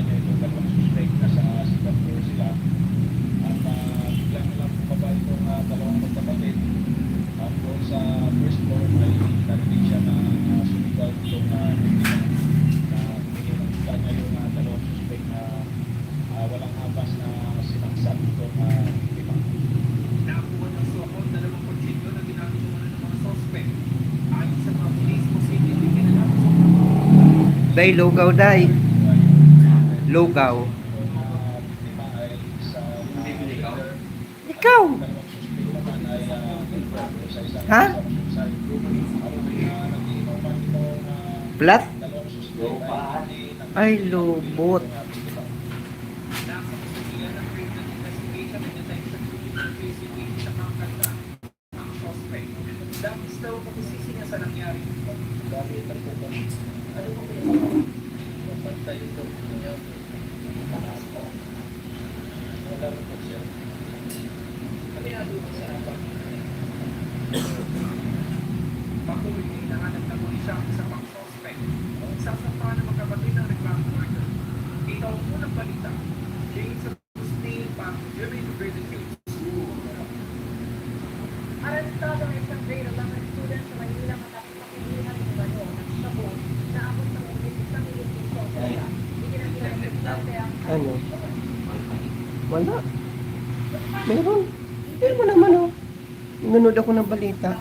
nakita niya yung dalawang suspect. Na sa Singapore sila. At ah, uh, biglang lang baba itong uh, ah, dalawang magkapatid. At doon sa first floor ay narinig siya na ah, uh, sumigaw itong uh, na tumingin ng kita niya. Yung uh, dalawang suspect na uh, walang habas na sinaksak itong uh, biktima. Nakuha ng dalawang kutsilyo na ginamit ng mga suspect. Ayon sa mga police posibleng Day, lugaw, day. Lugaw. Ikaw. Ha? Plat? Ay, lubot. Patuloy na hinahanap ng pulisya ang isa pang suspect. Sasampahan ng magkapatid ng reklamo murder. Ito ang unang balita. James Agustin, Pang Jimmy Verde Case. Arestado ang isang grade 11 student sa Manila matapos makilihan ng ng shabu na abot isang sa iya. Iginagila ng estudyante ang Ano? Wala. Meron. Meron mo naman, oh. Nanood ako ng balita.